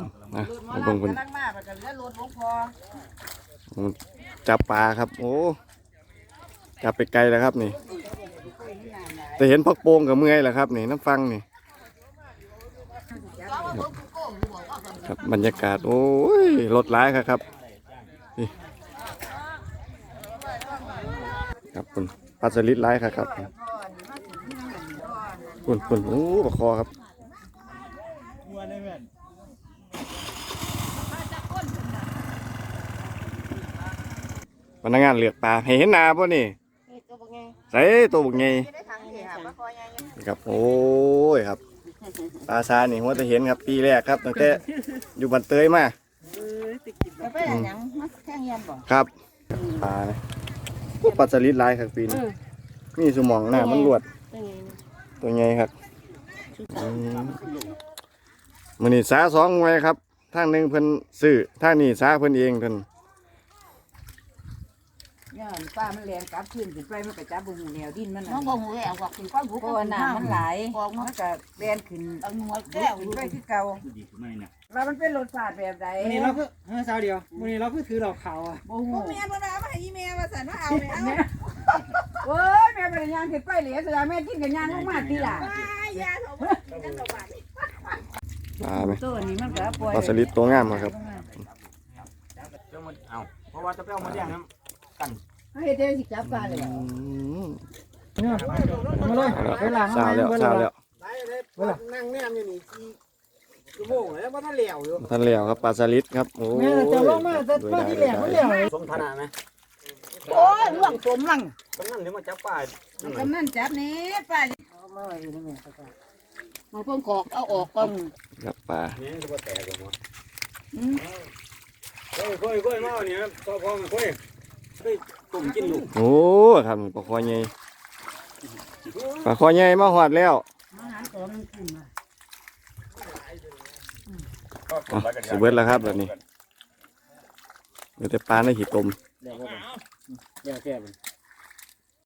นะรถหมอมาลำเบิ่งเพิ่นกำลังมาแล้วก็เหลือรถหลวงพ่อจับปลาครับ โอ้จับไปไกลแล้วครับนี่ แต่เห็นพักโป่งกับเมื่อยแล้วครับ นี่น้ำฟังนี่ครับบรรยากาศ โอ้ยรถร้ายครับครับนี่ครับคุณปลาสลิดร้ายครับครับคุณคุณโอ้ปลาคอครับ พนักงานเลือกปลาให้เห็นหนาป่ะนี่นี่ตัวบ่ไงใส่ตัวบุกไงได้ทางที่ค่ะบ่คอยยังครับโอ้ยครับปลาซานี่หัวจะเห็นครับปีแรกครับตั้งแต่อยู่บันเตยมาจะไปอันหยังมาแท่งเย็นบ่ครับปลาเนี่ยโอ้ปลาสลิดลายครับปีนี้มีสมองหน้ามันรวด ตัวใหญ่ครับอืมมันนี่สาสองไว้ครับทางหนึ่งเพิ่นซื้อทางนี้สาเพิ่นเองเพิ่น ย่านป้ามันแรงกลับขึ้นขึ้นไปมันก็จับบ่หูแนวดินมันน้อน่ะงบ่หูแล้วว่ากินก้อนหูเพราะว่าน้ำมันไหลฟองมัมันนก็แรงขึ้นเอาหนวดแก้แก้ววขึ้นไปคือเก่าว่ามันเป็นรสชาติแบบใดวันนี้เราก็เฮ้ยสาวเดียววันนี้เราก็ถือดอกขาวอะบ่หูแม่บ่ได้มาให้อีแม่ว่าซั่นว่าเอาแม่เอาโอ้ยแม่บ่ได้ย่างขึ้นไปเหลือแสดงแม่กินกันย่างลงมาติล่ะยาเถอะกันดอกบานปลาไหมตัวนี้มันก็ปล่อยปลาสลิดตัวงามครับเจ้ามันเอาเพราะว่าจะไปเอามาอย่างนั้ นเฮ็ดได้สิจับปลาเลยอืมเนี่ยเอามาเลยเอาไปแล้วล้างซาแล้วซาแล้วไปเลยนั่งแนมอยู่นี่กี่ชั่วโมงแล้วว่าถ้าเหลวอยู่ท่านเหลียวครับปลาสลิดครับโอ้ยแม่จะลงมาจะดูมาได้ที่ดูเหลวไม่เหลได้วสมฐานะไหมโอ้ยล่วงสมลังตอนนั้นเดี๋ยวมาจับปลากำนันจับนี่ป้ามันเพิ่งกอกเอาออกก่อนครับปลาเนี่ยจะมาแตกกันมั้งค่อยค่อยค่อยมาเนี่ยพอพอค่อยค่อย ตุ่มกินลูกโอ้ครับปลาคอใหญ่ปลาคอใหญ่มาหอดแล้วอาหารของมันขึ้นมาอะสิเบิดแล้วครับแบบนี้เหลือแต่ปลาในหีตมเดี๋ยวก็เดี๋ยวแค่